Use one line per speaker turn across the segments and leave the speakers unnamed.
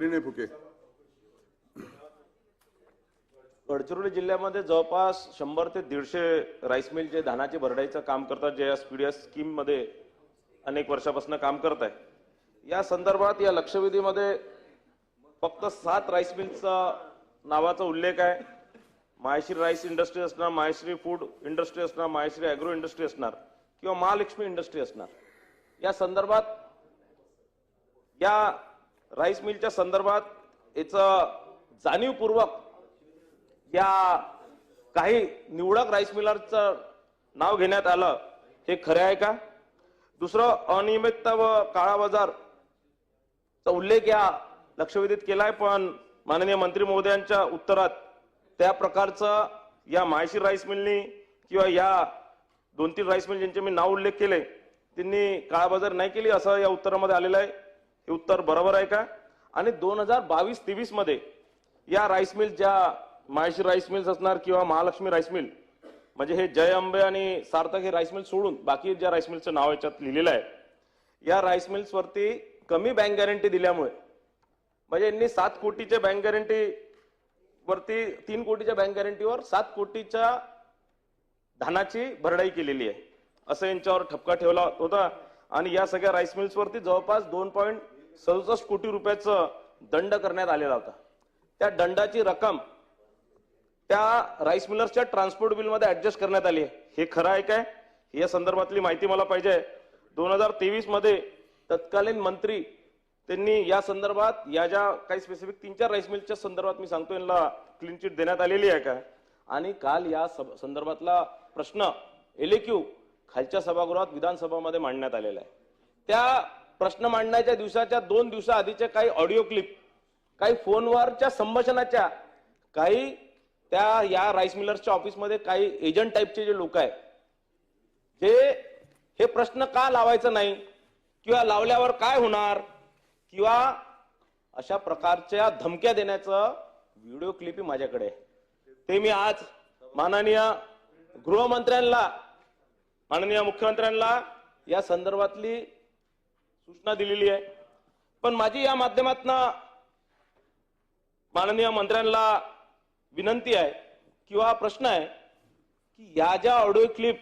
निर्णय फुके
गडचिरोली जिल्ह्यामध्ये जवळपास शंभर ते दीडशे राईस मिल जे धानाचे भरडाईचं काम करतात जे या स्पीडीएस स्कीममध्ये अनेक वर्षापासून काम करत आहे. या संदर्भात या लक्षवेधीमध्ये फक्त सात राईस मिलचा नावाचा उल्लेख आहे. माहेश्री राईस इंडस्ट्री असणार माहेश्री फूड इंडस्ट्री असणार माहेश्री अॅग्रो इंडस्ट्री असणार किंवा महालक्ष्मी इंडस्ट्री असणार. या संदर्भात या राईस मिलच्या संदर्भात याचं जाणीवपूर्वक या काही निवडक राईस मिलरचं नाव घेण्यात आलं हे खरे आहे का? दुसरं अनियमितता व काळा बाजारचा उल्लेख या लक्षवेधीत केलाय पण माननीय मंत्री महोदयांच्या उत्तरात त्या प्रकारचं या माहेशीर राईस मिलनी किंवा या दोन तीन राईस मिल ज्यांचे मी नाव उल्लेख केले त्यांनी काळाबाजार नाही केली असं या उत्तरामध्ये आलेलं आहे. हे उत्तर बरोबर आहे का? आणि दोन हजार बावीस तेवीसमध्ये या राईस मिल ज्या माहेशी राईस मिल्स असणार किंवा महालक्ष्मी राईस मिल म्हणजे हे जय अंबे आणि सार्थक हे राईस मिल सोडून बाकी ज्या राईस मिलचं नाव याच्यात लिहिलेलं आहे या राईस मिल्सवरती कमी बँक गॅरंटी दिल्यामुळे म्हणजे यांनी सात कोटीच्या बँक गॅरंटी वरती तीन कोटीच्या बँक गॅरंटीवर सात कोटीच्या धानाची भरडाई केलेली आहे असं यांच्यावर ठपका ठेवला होता. आणि या सगळ्या राईस मिल्सवरती जवळपास दोन पॉईंट सदुसष्ट कोटी रुपयाचं दंड करण्यात आलेला होता. त्या दंडाची रक्कम त्या राईस मिलर्सच्या ट्रान्सपोर्ट बिलमध्ये ऍडजस्ट करण्यात आली आहे. हे खरं आहे काय? या संदर्भातली माहिती मला पाहिजे दोन हजार तेवीसमध्ये तत्कालीन मंत्री त्यांनी या संदर्भात या ज्या काही स्पेसिफिक तीन चार राईस मिलच्या संदर्भात मी सांगतो यांना क्लीन चिट देण्यात आलेली आहे का? आणि काल या सब- संदर्भातला प्रश्न एलेक्यू खालच्या सभागृहात विधानसभामध्ये मांडण्यात आलेला आहे. त्या प्रश्न मांडण्याच्या दिवसाच्या दोन दिवसा आधीच्या काही ऑडिओ क्लिप काही फोनवरच्या संभाषणाच्या काही त्या या राईस मिलर्सच्या ऑफिसमध्ये काही एजंट टाईपचे जे लोक आहेत जे हे प्रश्न का लावायचं नाही? किंवा लावल्यावर काय होणार? किंवा अशा प्रकारच्या धमक्या देण्याचं व्हिडिओ क्लिपही माझ्याकडे ते मी आज माननीय गृहमंत्र्यांना माननीय मुख्यमंत्र्यांना या संदर्भातली सूचना दिलेली आहे. पण माझी या माध्यमातनं माननीय मंत्र्यांना विनंती आहे किंवा प्रश्न आहे की या ज्या ऑडिओ क्लिप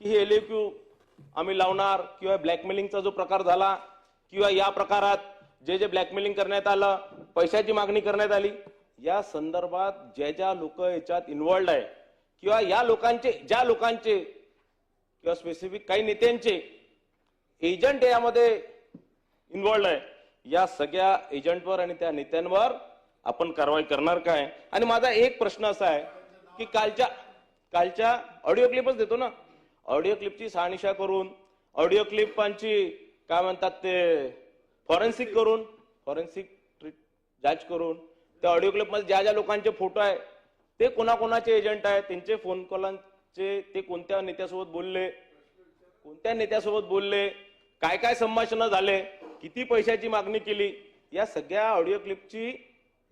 की हे एलएक्यू आम्ही लावणार किंवा ब्लॅकमेलिंगचा जो प्रकार झाला किंवा या प्रकारात जे जे ब्लॅकमेलिंग करण्यात आलं पैशाची मागणी करण्यात आली या संदर्भात ज्या ज्या लोक याच्यात इन्व्हॉल्ड आहे किंवा या लोकांचे ज्या लोकांचे किंवा स्पेसिफिक काही नेत्यांचे एजंट यामध्ये. इन्व्हॉल्ड आहे. या सगळ्या एजंटवर आणि त्या नेत्यांवर आपण कारवाई करणार काय? आणि माझा एक प्रश्न असा आहे की कालच्या कालच्या ऑडिओ क्लिपच देतो ना? ऑडिओ क्लिपची सहानिशा करून ऑडिओ क्लिपांची काय म्हणतात ते फॉरेन्सिक करून फॉरेन्सिक जांच करून त्या ऑडिओ क्लिपमध्ये ज्या ज्या लोकांचे फोटो आहे ते कोणाकोणाचे एजंट आहे त्यांचे फोन कॉलांचे ते कोणत्या नेत्यासोबत बोलले? कोणत्या नेत्यासोबत बोलले? काय काय संभाषण झाले? किती पैशाची मागणी केली? या सगळ्या ऑडिओ क्लिपची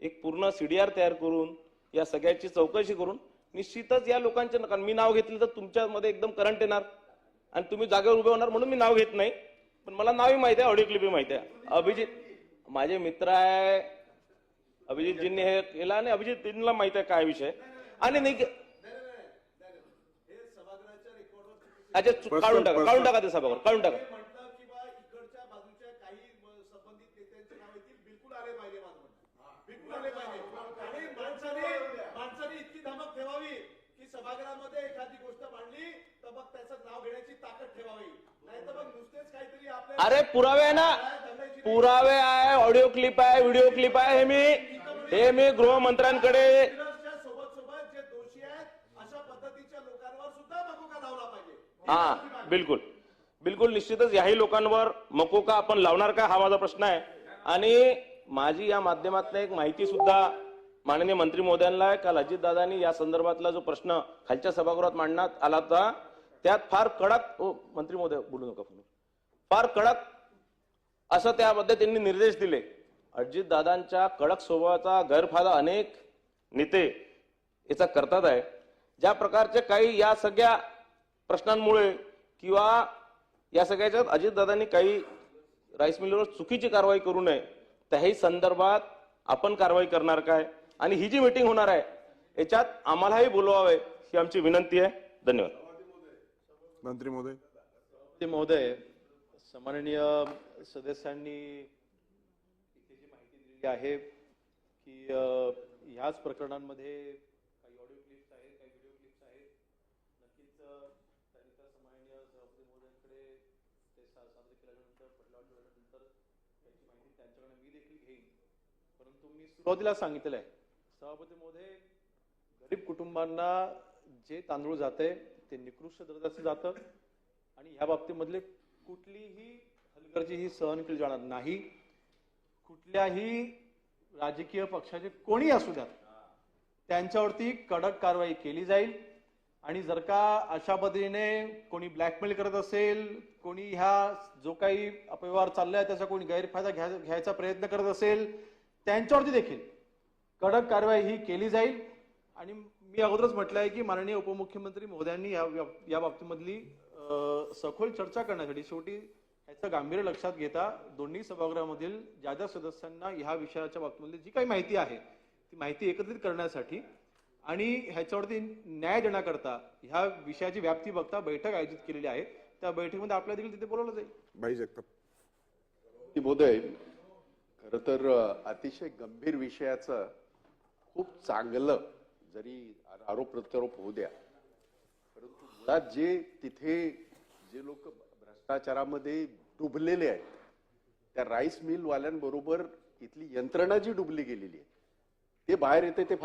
एक पूर्ण सीडीआर तयार करून या सगळ्याची चौकशी करून निश्चितच या लोकांचे कारण मी नाव घेतलं तर तुमच्यामध्ये एकदम करंट येणार. आणि तुम्ही जागेवर उभे होणार म्हणून मी नाव घेत नाही. पण मला नावही माहिती आहे ऑडिओ क्लिपही माहिती आहे. अभिजित माझे मित्र आहे. अभिजितजींनी हे केलं आणि अभिजितजींना माहिती आहे काय विषय. आणि नाही अच्छा काढून टाका काढून टाका ते सभागृह काढून टाका
म्हटलं की बा इकडच्या बाजूच्या काही म- संबंधित नेत्यांचे नाव येतील बिलकुल आले पाहिजे माझं म्हणणं बिलकुल आले पाहिजे आणि माणसाने माणसाने इतकी धमक ठेवावी की सभागृहामध्ये एखादी गोष्ट मांडली तर मग त्याचं नाव घेण्याची ताकद ठेवावी नाही तर मग नुसतेच काहीतरी आपल्या
अरे पुरावे आहे ना. पुरावे आहे ऑडिओ क्लिप आहे व्हिडिओ क्लिप आहे हे मी. हे मी गृहमंत्र्यांकडे हा बिलकुल. बिलकुल निश्चितच याही लोकांवर मकोका आपण लावणार का हा माझा प्रश्न आहे. आणि माझी या माध्यमातून एक माहिती सुद्धा माननीय मंत्री मोद्यांना आहे. काल अजितदादांनी या संदर्भातला जो प्रश्न खालच्या सभागृहात मांडण्यात आला होता त्यात फार कडक ओ मंत्री महोदय बोलू नका फार कडक असं त्यामध्ये त्यांनी निर्देश दिले. अजितदादांच्या कडक स्वभावाचा गैरफायदा अनेक नेते याचा करतात आहे. ज्या प्रकारचे काही या सगळ्या प्रश्नांमुळे किंवा या सगळ्याच्यात अजितदादांनी काही राईस मिलवर चुकीची कारवाई करू नये त्याही संदर्भात आपण कारवाई करणार काय? आणि ही जी मीटिंग होणार आहे याच्यात आम्हालाही बोलवावे ही आमची विनंती आहे. धन्यवाद.
मंत्री महोदय.
ते महोदय सन्माननीय सदस्यांनी इथे जी माहिती दिलेली आहे की ह्याच प्रकरणांमध्ये काही ऑडिओ क्लिप्स आहेत काही व्हिडिओ क्लिप्स आहेत. नक्कीच त्यांनी तर सन्माननीय सभापती महोदयांकडे ते सा- सादर केल्यानंतर पहिल्या आठवड्यानंतर याची माहिती त्यांच्याकडे मी देखील घेईन. परंतु मी सुरुवातीला सांगितलेलं आहे सभापती महोदय गरीब कुटुंबांना जे तांदूळ जाते ते निकृष्ट दर्जाचं जातं आणि ह्या बाबतीमधले कुठलीही हलगर्जी ही सहन केली जाणार नाही. कुठल्याही राजकीय पक्षाचे कोणी असू द्यात त्यांच्यावरती कडक कारवाई केली जाईल. आणि जर का अशा पद्धतीने कोणी ब्लॅकमेल करत असेल कोणी ह्या जो काही अपव्यवहार चाललाय त्याचा कोणी गैरफायदा घ्या घ्यायचा प्रयत्न करत असेल त्यांच्यावरती देखील कडक कारवाई ही केली जाईल. आणि मी अगोदरच म्हटलं आहे की माननीय उपमुख्यमंत्री महोदयांनी या या बाबतीमधली सखोल चर्चा करण्यासाठी शेवटी ह्याचं गांभीर्य लक्षात घेता दोन्ही सभागृहामधील ज्या ज्या सदस्यांना ह्या विषयाच्या बाबतीमधली जी काही माहिती आहे ती माहिती एकत्रित करण्यासाठी आणि ह्याच्यावरती न्याय देण्याकरता ह्या विषयाची व्याप्ती बघता बैठक आयोजित केलेली आहे. त्या बैठकीमध्ये आपल्या देखील तिथे बोलवलं जाईल.
भाई जगताप.
की महोदय खर तर अतिशय गंभीर विषयाचं खूप चांगलं जरी आरोप प्रत्यारोप होऊ द्या मुळात जे तिथे जे लोक भ्रष्टाचारामध्ये डुबलेले आहेत त्या राईस मिल वाल्यांबरोबर इथली यंत्रणा जी डुबली गेलेली आहे ते बाहेर येते ते फार